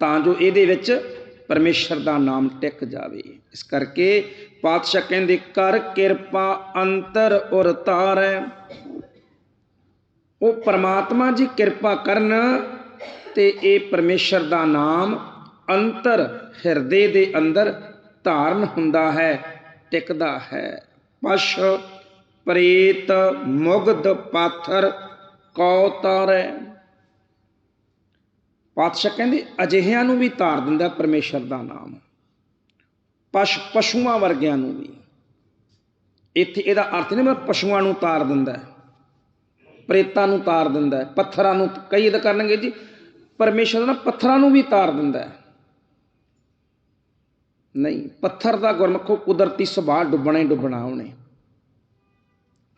ਤਾਂ ਜੋ ਇਹਦੇ ਵਿੱਚ ਪਰਮੇਸ਼ਰ ਦਾ ਨਾਮ ਟਿਕ ਜਾਵੇ। ਇਸ ਕਰਕੇ ਪਾਤਸ਼ਾਹ ਕਹਿੰਦੇ, ਕਰ ਕਿਰਪਾ ਅੰਤਰ ਔਰ ਤਾਰੈ। ਉਹ ਪਰਮਾਤਮਾ ਜੀ ਕਿਰਪਾ ਕਰਨ ਤੇ ਇਹ ਪਰਮੇਸ਼ਰ ਦਾ ਨਾਮ ਅੰਤਰ ਹਿਰਦੇ ਦੇ ਅੰਦਰ ਧਾਰਨ ਹੁੰਦਾ ਹੈ, ਟਿਕਦਾ ਹੈ। ਪਸ਼ ਪ੍ਰੇਤ ਮੁਗਧ ਪਾਥਰ ਕਉ ਤਾਰੈ। ਪਾਤਸ਼ਾਹ ਕਹਿੰਦੇ, ਅਜਿਹਿਆਂ ਨੂੰ ਵੀ ਤਾਰ ਦਿੰਦਾ ਪਰਮੇਸ਼ਰ ਦਾ ਨਾਮ। ਪਸ਼ ਪਸ਼ੂਆਂ ਵਰਗਿਆਂ ਨੂੰ ਵੀ। ਇੱਥੇ ਇਹਦਾ ਅਰਥ ਨਹੀਂ ਮੈਂ ਪਸ਼ੂਆਂ ਨੂੰ ਤਾਰ ਦਿੰਦਾ ਪ੍ਰੇਤਾਂ ਨੂੰ ਤਾਰ ਦਿੰਦਾ ਪੱਥਰਾਂ ਨੂੰ ਕਈ ਇਹਦਾ ਕਰਨਗੇ ਜੀ, ਪਰਮੇਸ਼ਰ ਨਾ ਪੱਥਰਾਂ ਨੂੰ ਵੀ ਤਾਰ ਦਿੰਦਾ ਨਹੀਂ, ਪੱਥਰ ਦਾ ਗੁਰਮਖੋ ਕੁਦਰਤੀ ਸੁਭਾਅ ਡੁੱਬਣਾ ਹੀ ਡੁੱਬਣਾ ਉਹਨੇ।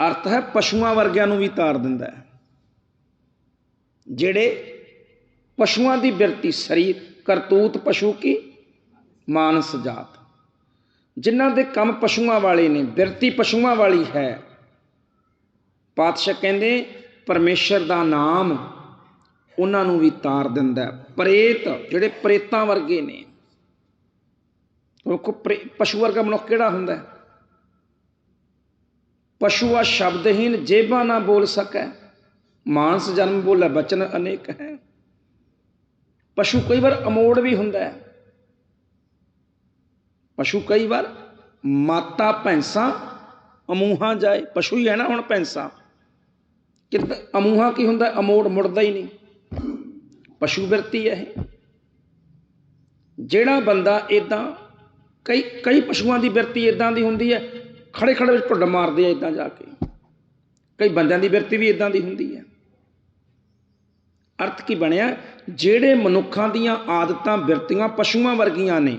ਅਰਥ ਹੈ ਪਸ਼ੂਆਂ ਵਰਗਿਆਂ ਨੂੰ ਵੀ ਤਾਰ ਦਿੰਦਾ ਹੈ। ਜਿਹੜੇ ਪਸ਼ੂਆਂ ਦੀ ਬਿਰਤੀ ਸਰੀਰ, ਕਰਤੂਤ ਪਸ਼ੂ ਕੀ? ਮਾਨਸ ਜਾਤ। ਜਿਨ੍ਹਾਂ ਦੇ ਕੰਮ ਪਸ਼ੂਆਂ ਵਾਲੇ ਨੇ, ਬਿਰਤੀ ਪਸ਼ੂਆਂ ਵਾਲੀ ਹੈ। ਪਾਤਸ਼ਾਹ ਕਹਿੰਦੇ, ਪਰਮੇਸ਼ਰ ਦਾ ਨਾਮ ਉਹਨਾਂ ਨੂੰ ਵੀ ਤਾਰ ਦਿੰਦਾ ਪ੍ਰੇਤ, ਜਿਹੜੇ ਪ੍ਰੇਤਾਂ ਵਰਗੇ ਨੇ। ਉਹ ਪਸ਼ੂ ਵਰਗਾ ਮਨੁੱਖ ਕਿਹੜਾ ਹੁੰਦਾ ਹੈ? ਪਸ਼ੂਆ ਸ਼ਬਦਹੀਨ ਜੇਬਾਂ ਨਾ ਬੋਲ ਸਕੈ। ਮਾਨਸ ਜਨਮ ਬੋਲੇ ਬਚਨ ਅਨੇਕ ਹੈ। ਪਸ਼ੂ ਕਈ ਵਾਰ ਅਮੋੜ ਵੀ ਹੁੰਦਾ ਹੈ। ਪਸ਼ੂ ਕਈ ਵਾਰ ਮਾਤਾ ਭੈਂਸਾਂ ਅਮੂਹਾਂ ਜਾਏ। ਪਸ਼ੂ ਹੀ ਹੈ ਨਾ ਹੁਣ ਭੈਂਸਾਂ। ਕਿ ਅਮੂਹਾਂ ਕੀ ਹੁੰਦਾ? ਅਮੋੜ ਮੁੜਦਾ ਹੀ ਨਹੀਂ। ਪਸ਼ੂ ਬਿਰਤੀ ਹੈ ਇਹ। ਜਿਹੜਾ ਬੰਦਾ ਇਦਾਂ ਕਈ ਕਈ ਪਸ਼ੂਆਂ ਦੀ ਬਿਰਤੀ ਇਦਾਂ ਦੀ ਹੁੰਦੀ ਹੈ। ਖੜੇ ਖੜੇ ਵਿੱਚ ਢੁੱਡ ਮਾਰਦੇ ਆ ਇਦਾਂ ਜਾ ਕੇ। ਕਈ ਬੰਦਿਆਂ ਦੀ ਬਿਰਤੀ ਵੀ ਇਦਾਂ ਦੀ ਹੁੰਦੀ ਹੈ। ਅਰਥ ਕੀ ਬਣਿਆ? ਜਿਹੜੇ ਮਨੁੱਖਾਂ ਦੀਆਂ ਆਦਤਾਂ ਬਿਰਤੀਆਂ ਪਸ਼ੂਆਂ ਵਰਗੀਆਂ ਨੇ,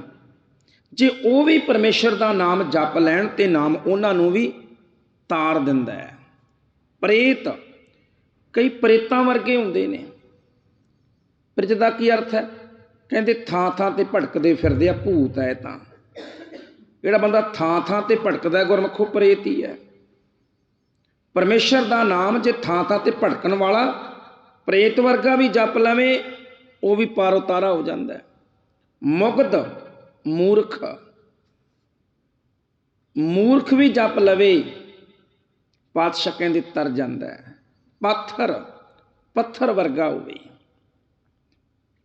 ਜੇ ਉਹ ਵੀ ਪਰਮੇਸ਼ਰ ਦਾ ਨਾਮ ਜਪ ਲੈਣ ਤੇ ਨਾਮ ਉਹਨਾਂ ਨੂੰ ਵੀ ਤਾਰ ਦਿੰਦਾ ਹੈ। ਪ੍ਰੇਤ, ਕਈ ਪ੍ਰੇਤਾਂ ਵਰਗੇ ਹੁੰਦੇ ਨੇ। ਪ੍ਰੇਤ ਦਾ ਕੀ ਅਰਥ ਹੈ? ਕਹਿੰਦੇ ਥਾਂ ਥਾਂ ਤੇ ਭਟਕਦੇ ਫਿਰਦੇ ਆ, ਭੂਤ ਹੈ ਤਾਂ। ਜਿਹੜਾ ਬੰਦਾ ਥਾਂ ਥਾਂ ਤੇ ਭਟਕਦਾ ਹੈ, ਗੁਰਮਖੋ ਪ੍ਰੇਤ ਹੀ। ਹੈ ਪਰਮੇਸ਼ਰ ਦਾ ਨਾਮ ਜੇ ਥਾਂ ਥਾਂ ਤੇ ਭਟਕਣ ਵਾਲਾ ਪ੍ਰੇਤ ਵਰਗਾ ਵੀ ਜਪ ਲਵੇ, ਉਹ ਵੀ ਪਾਰ ਉਤਾਰਾ ਹੋ ਜਾਂਦਾ ਮੁਗਧ ਮੂਰਖ ਮੂਰਖ ਵੀ ਜਪ ਲਵੇ, ਪਾਤਸ਼ਾਹ ਕਹਿੰਦੇ ਤਰ ਜਾਂਦਾ ਹੈ। ਪੱਥਰ ਪੱਥਰ ਵਰਗਾ ਹੋਵੇ।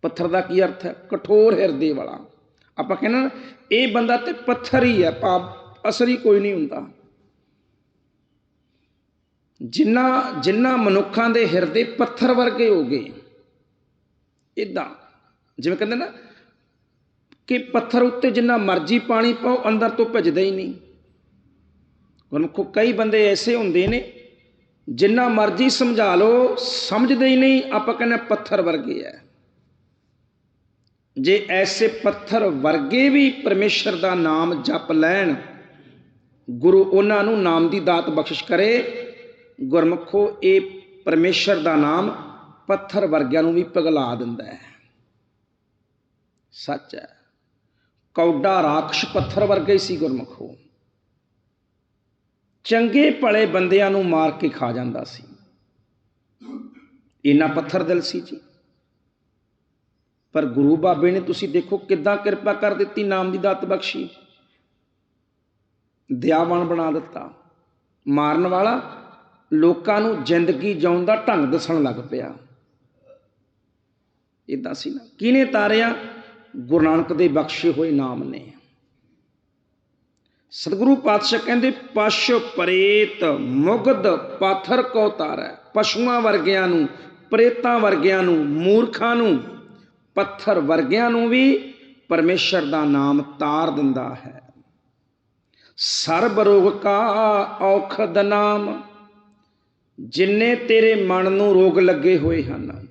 ਪੱਥਰ ਦਾ ਕੀ ਅਰਥ ਹੈ? ਕਠੋਰ ਹਿਰਦੇ ਵਾਲਾ। ਆਪਾਂ ਕਹਿੰਦੇ ਨਾ, ਇਹ ਬੰਦਾ ਤੇ ਪੱਥਰ ਹੀ ਹੈ ਪਾਪ, ਅਸਲੀ ਕੋਈ ਨਹੀਂ ਹੁੰਦਾ। ਜਿੰਨਾ ਜਿੰਨਾ ਮਨੁੱਖਾਂ ਦੇ ਹਿਰਦੇ ਪੱਥਰ ਵਰਗੇ ਹੋ ਗਏ ਇਦਾਂ ਜਿਵੇਂ ਕਹਿੰਦੇ ਨਾ ਕਿ ਪੱਥਰ ਉੱਤੇ ਜਿੰਨਾ ਮਰਜ਼ੀ ਪਾਣੀ ਪਾਓ, ਅੰਦਰ ਤੋਂ ਭਿੱਜਦਾ ਹੀ ਨਹੀਂ। ਗੁਰਮੁਖੋ ਕਈ ਬੰਦੇ ਐਸੇ ਹੁੰਦੇ ਨੇ, ਜਿੰਨਾ ਮਰਜ਼ੀ ਸਮਝਾ ਲਓ, ਸਮਝਦੇ ਹੀ ਨਹੀਂ, ਆਪਾਂ ਕਹਿੰਦੇ ਪੱਥਰ ਵਰਗੇ ਐ ਜੇ ਐਸੇ ਪੱਥਰ ਵਰਗੇ ਵੀ ਪਰਮੇਸ਼ਰ ਦਾ ਨਾਮ ਜਪ ਲੈਣ, ਗੁਰੂ ਉਹਨਾਂ ਨੂੰ ਨਾਮ ਦੀ ਦਾਤ ਬਖਸ਼ਿਸ਼ ਕਰੇ, ਗੁਰਮੁਖੋ ਇਹ ਪਰਮੇਸ਼ਰ ਦਾ ਨਾਮ ਪੱਥਰ ਵਰਗਿਆਂ ਨੂੰ ਵੀ ਪਗਲਾ ਦਿੰਦਾ ਹੈ। ਸੱਚ ਹੈ। ਕੌਡਾ ਰਾਖਸ਼ ਪੱਥਰ ਵਰਗਾ ਹੀ ਸੀ ਗੁਰਮੁਖੋ। ਚੰਗੇ ਭਲੇ ਬੰਦਿਆਂ ਨੂੰ ਮਾਰ ਕੇ ਖਾ ਜਾਂਦਾ ਸੀ। ਇੰਨਾ ਪੱਥਰ ਦਿਲ ਸੀ ਜੀ। ਪਰ ਗੁਰੂ ਬਾਬੇ ਨੇ ਤੁਸੀਂ ਦੇਖੋ ਕਿੱਦਾਂ ਕਿਰਪਾ ਕਰ ਦਿੱਤੀ, ਨਾਮ ਦੀ ਦਾਤ ਬਖਸ਼ੀ। ਦਿਆਵਾਨ ਬਣਾ ਦਿੱਤਾ। ਮਾਰਨ ਵਾਲਾ ਲੋਕਾਂ ਨੂੰ ਜ਼ਿੰਦਗੀ ਜਿਉਣ ਦਾ ਢੰਗ ਦੱਸਣ ਲੱਗ ਪਿਆ। ਇਦਾਂ ਸੀ ਨਾ। ਕਿਹਨੇ ਤਾਰਿਆ? ਗੁਰੂ ਨਾਨਕ ਦੇ ਬਖਸ਼ੇ ਹੋਏ ਨਾਮ ਨੇ। ਸਤਿਗੁਰੂ ਪਾਤਸ਼ਾਹ ਕਹਿੰਦੇ, ਪਸ਼ ਪ੍ਰੇਤ ਮੁਗਧ ਪਾਥਰ ਕੋ ਤਾਰੈ। ਪਸ਼ੂਆਂ ਵਰਗਿਆਂ ਨੂੰ, ਪ੍ਰੇਤਾਂ ਵਰਗਿਆਂ ਨੂੰ, ਮੂਰਖਾਂ ਨੂੰ ਪੱਥਰ ਵਰਗਿਆਂ ਨੂੰ ਵੀ ਪਰਮੇਸ਼ਰ ਦਾ ਨਾਮ ਤਾਰ ਦਿੰਦਾ ਹੈ। ਸਰਬ ਰੋਗ ਕਾ ਔਖਦ ਨਾਮ, ਜਿੰਨੇ ਤੇਰੇ ਮਨ ਨੂੰ ਰੋਗ ਲੱਗੇ ਹੋਏ ਹਨ।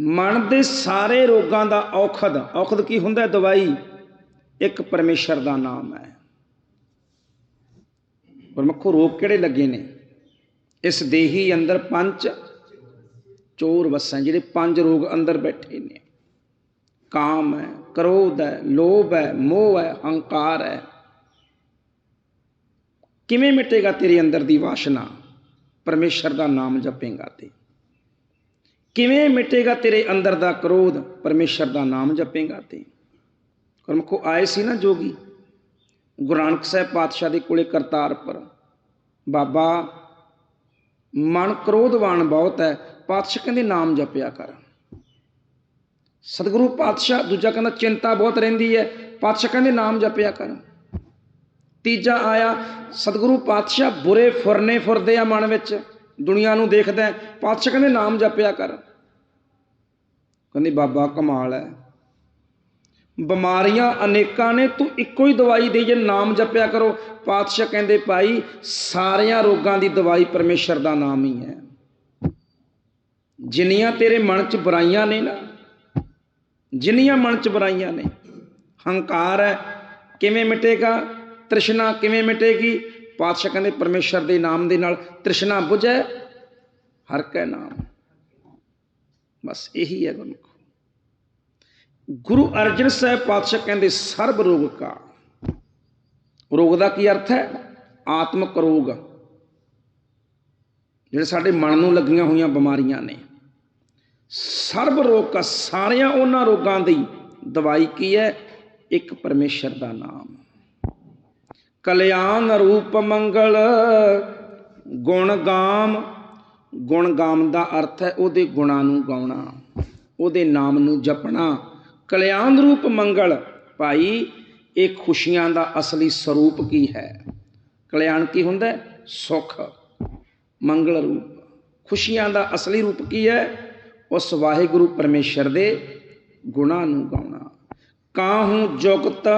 ਮਨ ਦੇ ਸਾਰੇ ਰੋਗਾਂ ਦਾ ਔਖਦ ਔਖਦ ਕੀ ਹੁੰਦਾ ਦਵਾਈ। ਇੱਕ ਪਰਮੇਸ਼ਰ ਦਾ ਨਾਮ ਹੈ। ਪਰਮਖੋ ਰੋਗ ਕਿਹੜੇ ਲੱਗੇ ਨੇ? ਇਸ ਦੇਹੀ ਅੰਦਰ ਪੰਜ ਚੋਰ ਵਸਾਂ, ਜਿਹੜੇ ਪੰਜ ਰੋਗ ਅੰਦਰ ਬੈਠੇ ਨੇ। ਕਾਮ ਹੈ, ਕ੍ਰੋਧ ਹੈ, ਲੋਭ ਹੈ, ਮੋਹ ਹੈ, ਹੰਕਾਰ ਹੈ। ਕਿਵੇਂ ਮਿਟੇਗਾ ਤੇਰੇ ਅੰਦਰ ਦੀ ਵਾਸ਼ਨਾ? ਪਰਮੇਸ਼ਰ ਦਾ ਨਾਮ ਜਪੇਗਾ ਤੇ। ਕਿਵੇਂ ਮਿਟੇਗਾ ਤੇਰੇ ਅੰਦਰ ਦਾ ਕ੍ਰੋਧ? ਪਰਮੇਸ਼ਰ ਦਾ ਨਾਮ ਜਪੇਗਾ ਤੇ। ਗੁਰਮੁਖੋ, ਆਏ ਸੀ ਨਾ ਜੋਗੀ? ਗੁਰੂ ਨਾਨਕ ਸਾਹਿਬ ਪਾਤਸ਼ਾਹ ਦੇ ਕੋਲੇ ਕਰਤਾਰਪੁਰ। ਬਾਬਾ, ਮਨ ਕ੍ਰੋਧਵਾਨ ਬਹੁਤ ਹੈ। ਪਾਤਸ਼ਾਹ ਕਹਿੰਦੇ, ਨਾਮ ਜਪਿਆ ਕਰ। ਸਤਿਗੁਰੂ ਪਾਤਸ਼ਾਹ, ਦੂਜਾ ਕਹਿੰਦਾ, ਚਿੰਤਾ ਬਹੁਤ ਰਹਿੰਦੀ ਹੈ। ਪਾਤਸ਼ਾਹ ਕਹਿੰਦੇ, ਨਾਮ ਜਪਿਆ ਕਰ। ਤੀਜਾ ਆਇਆ, ਸਤਿਗੁਰੂ ਪਾਤਸ਼ਾਹ ਬੁਰੇ ਫੁਰਨੇ ਫੁਰਦੇ ਆ ਮਨ ਵਿੱਚ, ਦੁਨੀਆ ਨੂੰ ਦੇਖਦਾ ਪਾਤਸ਼ਾਹ ਕਹਿੰਦੇ, ਨਾਮ ਜਪਿਆ ਕਰ। ਕਹਿੰਦੇ, ਬਾਬਾ ਕਮਾਲ ਹੈ। ਬਿਮਾਰੀਆਂ ਅਨੇਕਾਂ ਨੇ, ਤੂੰ ਇੱਕੋ ਹੀ ਦਵਾਈ ਦੇ ਜੇ ਨਾਮ ਜਪਿਆ ਕਰੋ। ਪਾਤਸ਼ਾਹ ਕਹਿੰਦੇ, ਭਾਈ, ਸਾਰਿਆਂ ਰੋਗਾਂ ਦੀ ਦਵਾਈ ਪਰਮੇਸ਼ਰ ਦਾ ਨਾਮ ਹੀ ਹੈ। ਜਿੰਨੀਆਂ ਤੇਰੇ ਮਨ 'ਚ ਬੁਰਾਈਆਂ ਨੇ ਨਾ, ਜਿੰਨੀਆਂ ਮਨ 'ਚ ਬੁਰਾਈਆਂ ਨੇ, ਹੰਕਾਰ ਹੈ, ਕਿਵੇਂ ਮਿਟੇਗਾ, ਤ੍ਰਿਸ਼ਨਾ ਕਿਵੇਂ ਮਿਟੇਗੀ? ਪਾਤਸ਼ਾਹ ਕਹਿੰਦੇ, ਪਰਮੇਸ਼ਰ ਦੇ ਨਾਮ ਦੇ ਨਾਲ ਤ੍ਰਿਸ਼ਨਾ ਬੁਝੈ ਹਰ ਕੈ ਨਾਮ। ਬਸ ਇਹੀ ਹੈ ਗੁਰਮੁਖ ਗੁਰੂ ਅਰਜਨ ਸਾਹਿਬ ਪਾਤਸ਼ਾਹ ਕਹਿੰਦੇ, ਸਰਬ ਰੋਗ ਕਾ। ਰੋਗ ਦਾ ਕੀ ਅਰਥ ਹੈ? ਆਤਮਕ ਰੋਗ। ਜਿਹੜੇ ਸਾਡੇ ਮਨ ਨੂੰ ਲੱਗੀਆਂ ਹੋਈਆਂ ਬਿਮਾਰੀਆਂ ਨੇ। ਸਰਬ ਰੋਗ ਸਾਰਿਆਂ ਉਹਨਾਂ ਰੋਗਾਂ ਦੀ ਦਵਾਈ ਕੀ ਹੈ? ਇੱਕ ਪਰਮੇਸ਼ਰ ਦਾ ਨਾਮ। ਕਲਿਆਣ ਰੂਪ ਮੰਗਲ, ਗੁਣ ਗਾਮ। ਗੁਣ ਗਾਮ ਦਾ ਅਰਥ ਹੈ ਉਹਦੇ ਗੁਣਾਂ ਨੂੰ ਗਾਉਣਾ, ਉਹਦੇ ਨਾਮ ਨੂੰ ਜਪਣਾ। ਕਲਿਆਣ ਰੂਪ ਮੰਗਲ, ਭਾਈ, ਇਹ ਖੁਸ਼ੀਆਂ ਦਾ ਅਸਲੀ ਸਰੂਪ ਕੀ ਹੈ? ਕਲਿਆਣ ਕੀ ਹੁੰਦਾ ਹੈ? ਸੁਖ। ਮੰਗਲ ਰੂਪ। ਖੁਸ਼ੀਆਂ ਦਾ ਅਸਲੀ ਰੂਪ ਕੀ ਹੈ? ਉਸ ਵਾਹਿਗੁਰੂ ਪਰਮੇਸ਼ਰ ਦੇ ਗੁਣਾਂ ਨੂੰ ਗਾਉਣਾ। ਕਾਹੂ ਜੁਗਤ,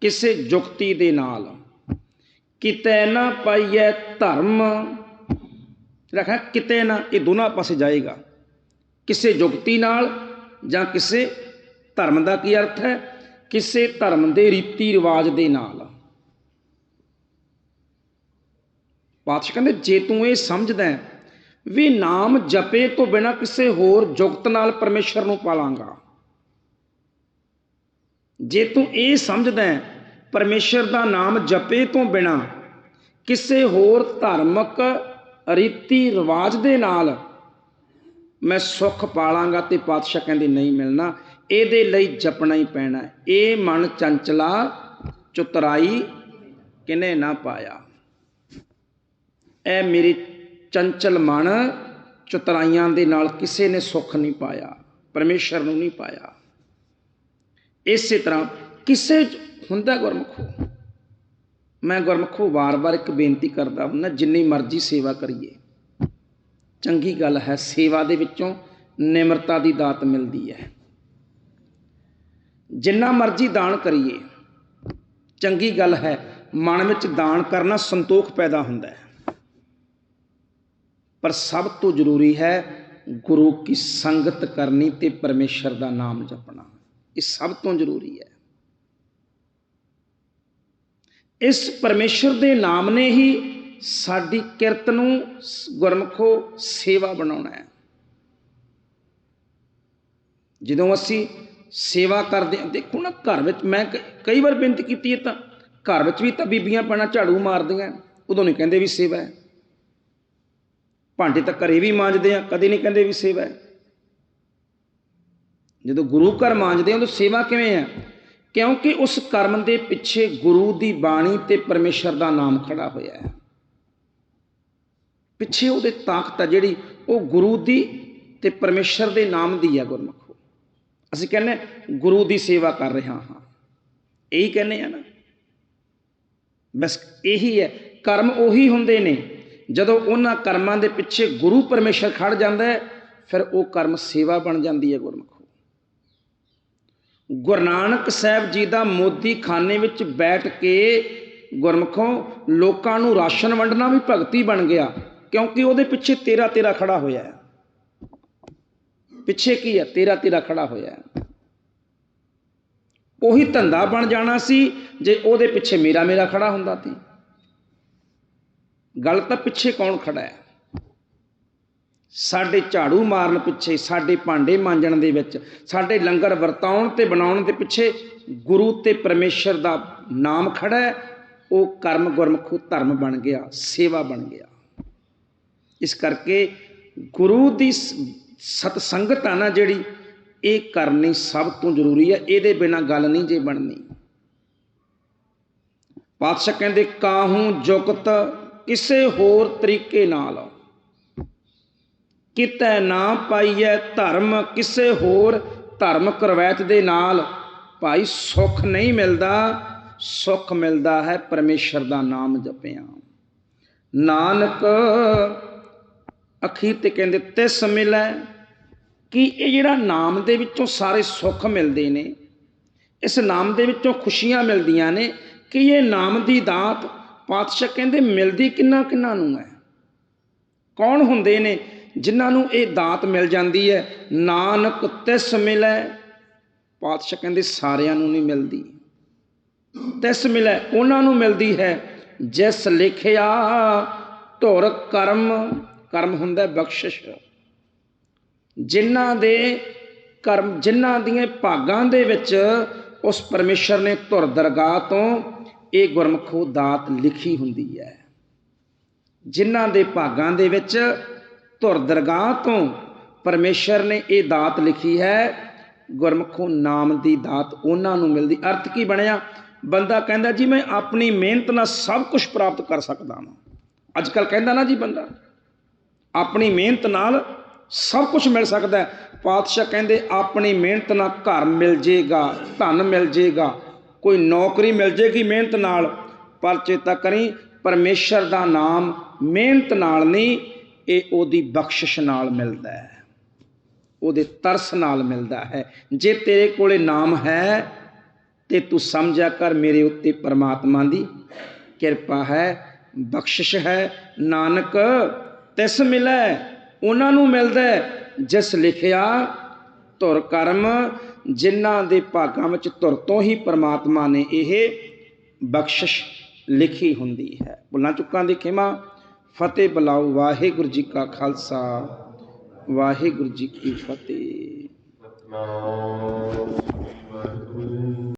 ਕਿਸੇ ਜੁਗਤੀ ਦੇ ਨਾਲ। ਕਿਤੇ ਨਾ ਪਾਈਐ ਧਰਮ। ਰੱਖਾ ਕਿਤੇ ਨਾ, ਇਹ ਦੋਨਾਂ ਪਾਸੇ ਜਾਏਗਾ। ਕਿਸੇ ਜੁਗਤੀ ਨਾਲ ਜਾਂ ਕਿਸੇ ਧਰਮ ਦਾ ਕੀ ਅਰਥ ਹੈ? ਕਿਸੇ ਧਰਮ ਦੇ ਰੀਤੀ ਰਿਵਾਜ ਦੇ ਨਾਲ। ਪਾਤਸ਼ਾਹ ਕਹਿੰਦੇ, ਜੇ ਤੂੰ ਇਹ ਸਮਝਦਾ ਵੀ ਨਾਮ ਜਪੇ ਤੋਂ ਬਿਨਾ ਕਿਸੇ ਹੋਰ ਜੁਗਤ ਨਾਲ ਪਰਮੇਸ਼ਰ ਨੂੰ ਪਾਲਾਂਗਾ। ਜੇ ਤੂੰ ਇਹ ਸਮਝਦਾ ਹੈ ਪਰਮੇਸ਼ਰ ਦਾ ਨਾਮ ਜਪੇ ਤੋਂ ਬਿਨਾ ਕਿਸੇ ਹੋਰ ਧਾਰਮਿਕ ਰੀਤੀ ਰਿਵਾਜ ਦੇ ਨਾਲ ਮੈਂ ਸੁੱਖ ਪਾਲਾਂਗਾ ਤੇ ਪਾਤਸ਼ਾਹ ਕਹਿੰਦੇ, ਨਹੀਂ ਮਿਲਣਾ। ਇਹਦੇ ਲਈ ਜਪਣਾ ਹੀ ਪੈਣਾ ਇਹ ਮਨ ਚੰਚਲਾ, ਚੁਤਰਾਈ ਕਿਨੇ ਨਾ ਪਾਇਆ। ਇਹ ਮੇਰੇ ਚੰਚਲ ਮਨ ਚਤਰਾਈਆਂ ਦੇ ਨਾਲ ਕਿਸੇ ਨੇ ਸੁੱਖ ਨਹੀਂ ਪਾਇਆ, ਪਰਮੇਸ਼ਰ ਨੂੰ ਨਹੀਂ ਪਾਇਆ। ਇਸੇ ਤਰ੍ਹਾਂ ਕਿਸੇ 'ਚ ਹੁੰਦਾ ਗੁਰਮਖੋ। ਮੈਂ ਗੁਰਮਖੋ ਵਾਰ-ਵਾਰ ਇੱਕ ਬੇਨਤੀ ਕਰਦਾ ਹੁੰਦਾ ਜਿੰਨੀ ਮਰਜ਼ੀ ਸੇਵਾ ਕਰੀਏ। ਚੰਗੀ ਗੱਲ ਹੈ, ਸੇਵਾ ਦੇ ਵਿੱਚੋਂ ਨਿਮਰਤਾ ਦੀ ਦਾਤ ਮਿਲਦੀ ਹੈ। ਜਿੰਨਾ ਮਰਜ਼ੀ ਦਾਨ ਕਰੀਏ, ਚੰਗੀ ਗੱਲ ਹੈ, ਮਨ ਵਿੱਚ ਦਾਨ ਕਰਨਾ ਸੰਤੋਖ ਪੈਦਾ ਹੁੰਦਾ ਹੈ। ਪਰ ਸਭ ਤੋਂ ਜ਼ਰੂਰੀ ਹੈ ਗੁਰੂ ਕੀ ਸੰਗਤ ਕਰਨੀ ਤੇ ਪਰਮੇਸ਼ਰ ਦਾ ਨਾਮ ਜਪਣਾ। ਇਹ ਸਭ ਤੋਂ ਜ਼ਰੂਰੀ ਹੈ। ਇਸ ਪਰਮੇਸ਼ਰ ਦੇ ਨਾਮ ਨੇ ਹੀ ਸਾਡੀ ਕਿਰਤ ਨੂੰ ਸ- ਗੁਰਮਖੋ ਸੇਵਾ ਬਣਾਉਣਾ ਹੈ। ਜਦੋਂ ਅਸੀਂ ਸੇਵਾ ਕਰਦੇ ਹਾਂ, ਦੇਖੋ ਨਾ ਘਰ ਵਿੱਚ ਮੈਂ ਕ- ਕਈ ਵਾਰ ਬੇਨਤੀ ਕੀਤੀ ਹੈ ਤਾਂ ਘਰ ਵਿੱਚ ਵੀ ਤਾਂ ਬੀਬੀਆਂ ਪੈਣਾ ਝਾੜੂ ਮਾਰਦੀਆਂ, ਉਦੋਂ ਨਹੀਂ ਕਹਿੰਦੇ ਵੀ ਸੇਵਾ ਹੈ। ਭਾਂਡੇ ਤਾਂ ਘਰੇ ਵੀ ਮਾਂਜਦੇ ਆ, ਕਦੇ ਨਹੀਂ ਕਹਿੰਦੇ ਵੀ ਸੇਵਾ ਹੈ। ਜਦੋਂ ਗੁਰੂ ਘਰ ਮਾਂਜਦੇ ਆ, ਉਦੋਂ ਸੇਵਾ ਕਿਵੇਂ ਹੈ ਕਿਉਂਕਿ ਉਸ ਕਰਮ ਦੇ ਪਿੱਛੇ ਗੁਰੂ ਦੀ ਬਾਣੀ ਤੇ ਪਰਮੇਸ਼ਰ ਦਾ ਨਾਮ ਖੜਾ ਹੋਇਆ ਹੈ। ਪਿੱਛੇ ਉਹਦੇ ਤਾਕਤ ਹੈ ਜਿਹੜੀ, ਉਹ ਗੁਰੂ ਦੀ ਤੇ ਪਰਮੇਸ਼ਰ ਦੇ ਨਾਮ ਦੀ ਹੈ ਗੁਰਮਖੋ। ਅਸੀਂ ਕਹਿੰਦੇ ਗੁਰੂ ਦੀ ਸੇਵਾ ਕਰ ਰਿਹਾ ਹਾਂ। ਇਹੀ ਕਹਿੰਦੇ ਆ ਨਾ। ਬਸ ਇਹੀ ਹੈ, ਕਰਮ ਉਹੀ ਹੁੰਦੇ ਨੇ ਜਦੋਂ ਉਹਨਾਂ ਕਰਮਾਂ ਦੇ ਪਿੱਛੇ ਗੁਰੂ ਪਰਮੇਸ਼ਰ ਖੜ ਜਾਂਦਾ ਹੈ, ਫਿਰ ਉਹ ਕਰਮ ਸੇਵਾ ਬਣ ਜਾਂਦੀ ਹੈ ਗੁਰਮਖੋ ਗੁਰੂ ਨਾਨਕ ਸਾਹਿਬ ਜੀ ਦਾ ਮੋਦੀ ਖਾਨੇ ਵਿੱਚ ਬੈਠ ਕੇ ਗੁਰਮਖੋ, ਲੋਕਾਂ ਨੂੰ ਰਾਸ਼ਨ ਵੰਡਣਾ ਵੀ ਭਗਤੀ ਬਣ ਗਿਆ, ਕਿਉਂਕਿ ਉਹਦੇ ਪਿੱਛੇ ਤੇਰਾ ਤੇਰਾ ਖੜਾ ਹੋਇਆ ਹੈ। ਪਿੱਛੇ ਕੀ ਹੈ? ਤੇਰਾ ਤੇਰਾ ਖੜਾ ਹੋਇਆ ਹੈ। ਉਹੀ ਧੰਦਾ ਬਣ ਜਾਣਾ ਸੀ, ਜੇ ਉਹਦੇ ਪਿੱਛੇ ਮੇਰਾ ਮੇਰਾ ਖੜਾ ਹੁੰਦਾ ਸੀ। ਗੱਲ ਤਾਂ ਪਿੱਛੇ ਕੌਣ ਖੜਾ ਹੈ? ਸਾਡੇ ਝਾੜੂ ਮਾਰਨ ਪਿੱਛੇ, ਸਾਡੇ ਭਾਂਡੇ ਮਾਂਜਣ ਦੇ ਵਿੱਚ, ਸਾਡੇ ਲੰਗਰ ਵਰਤਾਉਣ ਤੇ ਬਣਾਉਣ ਦੇ ਪਿੱਛੇ ਗੁਰੂ ਤੇ ਪਰਮੇਸ਼ਰ ਦਾ ਨਾਮ ਖੜਾ ਹੈ, ਉਹ ਕਰਮ ਗੁਰਮਖੂ ਧਰਮ ਬਣ ਗਿਆ, ਸੇਵਾ ਬਣ ਗਿਆ। ਇਸ ਕਰਕੇ ਗੁਰੂ ਦੀ ਸ- ਸਤ ਸੰਗਤ ਆ ਨਾ ਜਿਹੜੀ, ਇਹ ਕਰਨੀ ਸਭ ਤੋਂ ਜ਼ਰੂਰੀ ਹੈ, ਇਹਦੇ ਬਿਨਾ ਗੱਲ ਨਹੀਂ ਜੇ ਬਣਨੀ। ਪਾਤਸ਼ਾਹ ਕਹਿੰਦੇ, ਕਾਹੂ ਜੁਗਤ ਕਿਸੇ ਹੋਰ ਤਰੀਕੇ ਨਾਲ ਕਿਤੇ ਨਾ ਪਾਈਐ ਧਰਮ, ਕਿਸੇ ਹੋਰ ਧਰਮ ਰਵਾਇਤ ਦੇ ਨਾਲ ਭਾਈ ਸੁੱਖ ਨਹੀਂ ਮਿਲਦਾ, ਸੁੱਖ ਮਿਲਦਾ ਹੈ ਪਰਮੇਸ਼ਰ ਦਾ ਨਾਮ ਜਪਿਆ। ਨਾਨਕ, ਅਖੀਰ ਤੇ ਕਹਿੰਦੇ ਤਿਸ ਮਿਲੈ ਕਿ ਇਹ ਜਿਹੜਾ ਨਾਮ ਦੇ ਵਿੱਚੋਂ ਸਾਰੇ ਸੁੱਖ ਮਿਲਦੇ ਨੇ, ਇਸ ਨਾਮ ਦੇ ਵਿੱਚੋਂ ਖੁਸ਼ੀਆਂ ਮਿਲਦੀਆਂ ਨੇ ਕਿ ਇਹ ਨਾਮ ਦੀ ਦਾਤ ਪਾਤਸ਼ਾਹ ਕਹਿੰਦੇ, ਮਿਲਦੀ ਕਿੰਨਾ ਕਿੰਨਾ ਨੂੰ ਹੈ? ਕੌਣ ਹੁੰਦੇ ਨੇ ਜਿਨ੍ਹਾਂ ਨੂੰ ਇਹ ਦਾਤ ਮਿਲ ਜਾਂਦੀ ਹੈ? ਨਾਨਕ ਤਿਸ ਮਿਲੈ। ਪਾਤਸ਼ਾਹ ਕਹਿੰਦੇ, ਸਾਰਿਆਂ ਨੂੰ ਨਹੀਂ ਮਿਲਦੀ। ਤਿਸ ਮਿਲੈ, ਉਹਨਾਂ ਨੂੰ ਮਿਲਦੀ ਹੈ। ਜਿਸ ਲਿਖਿਆ ਧੁਰ ਕਰਮ ਕਰਮ ਹੁੰਦਾ ਹੈ ਬਖਸ਼ਿਸ਼। ਜਿਨ੍ਹਾਂ ਦੇ ਕਰਮ, ਜਿਨ੍ਹਾਂ ਦੀਆਂ ਭਾਗਾਂ ਦੇ ਵਿੱਚ ਉਸ ਪਰਮੇਸ਼ਰ ਨੇ ਧੁਰ ਦਰਗਾਹ ਤੋਂ ਇਹ ਗੁਰਮਖੋ ਦਾਤ ਲਿਖੀ ਹੁੰਦੀ ਹੈ। ਜਿਨ੍ਹਾਂ ਦੇ ਭਾਗਾਂ ਦੇ ਵਿੱਚ ਧੁਰ ਦਰਗਾਹ ਤੋਂ ਪਰਮੇਸ਼ਰ ਨੇ ਇਹ ਦਾਤ ਲਿਖੀ ਹੈ। ਗੁਰਮਖੋ ਨਾਮ ਦੀ ਦਾਤ ਉਹਨਾਂ ਨੂੰ ਮਿਲਦੀ। ਅਰਥ ਕੀ ਬਣਿਆ? ਬੰਦਾ ਕਹਿੰਦਾ, ਜੀ, ਮੈਂ ਆਪਣੀ ਮਿਹਨਤ ਨਾਲ ਸਭ ਕੁਝ ਪ੍ਰਾਪਤ ਕਰ ਸਕਦਾ ਹਾਂ ਅੱਜ ਕੱਲ ਕਹਿੰਦਾ ਨਾ ਜੀ ਬੰਦਾ, ਆਪਣੀ ਮਿਹਨਤ ਨਾਲ ਸਭ ਕੁਝ ਮਿਲ ਸਕਦਾ ਹੈ। ਪਾਤਸ਼ਾਹ ਕਹਿੰਦੇ, ਆਪਣੀ ਮਿਹਨਤ ਨਾਲ ਘਰ ਮਿਲ ਜੇਗਾ, ਧਨ ਮਿਲ ਜੇਗਾ ਕੋਈ ਨੌਕਰੀ ਮਿਲ ਜੇਗੀ ਮਿਹਨਤ ਨਾਲ ਪਰ ਚੇਤਾ ਕਰੀ, ਪਰਮੇਸ਼ਰ ਦਾ ਨਾਮ ਮਿਹਨਤ ਨਾਲ ਨਹੀਂ, ਇਹ ਉਹਦੀ ਬਖਸ਼ਿਸ਼ ਨਾਲ ਮਿਲਦਾ ਹੈ। ਉਹਦੇ ਤਰਸ ਨਾਲ ਮਿਲਦਾ ਹੈ। ਜੇ ਤੇਰੇ ਕੋਲੇ ਨਾਮ ਹੈ, ਤੇ ਤੂੰ ਸਮਝਿਆ ਕਰ ਮੇਰੇ ਉੱਤੇ ਪਰਮਾਤਮਾ ਦੀ ਕਿਰਪਾ ਹੈ, ਬਖਸ਼ਿਸ਼ ਹੈ, ਨਾਨਕ, ਤਿਸ ਮਿਲੈ, ਉਹਨਾਂ ਨੂੰ ਮਿਲਦਾ ਜਿਸ ਲਿਖਿਆ, ਧੁਰ ਕਰਮ ਜਿਨ੍ਹਾਂ ਦੇ ਭਾਗਾਂ ਵਿੱਚ ਤੁਰ ਤੋਂ ਹੀ ਪਰਮਾਤਮਾ ਨੇ ਇਹ ਬਖਸ਼ਿਸ਼ ਲਿਖੀ ਹੁੰਦੀ ਹੈ। ਭੁੱਲਾਂ ਚੁੱਕਾਂ ਦੀ ਖਿਮਾ। ਫਤਿਹ ਬਲਾਉ ਵਾਹਿਗੁਰੂ ਜੀ ਕਾ ਖਾਲਸਾ। ਵਾਹਿਗੁਰੂ ਜੀ ਕੀ ਫਤਿਹ।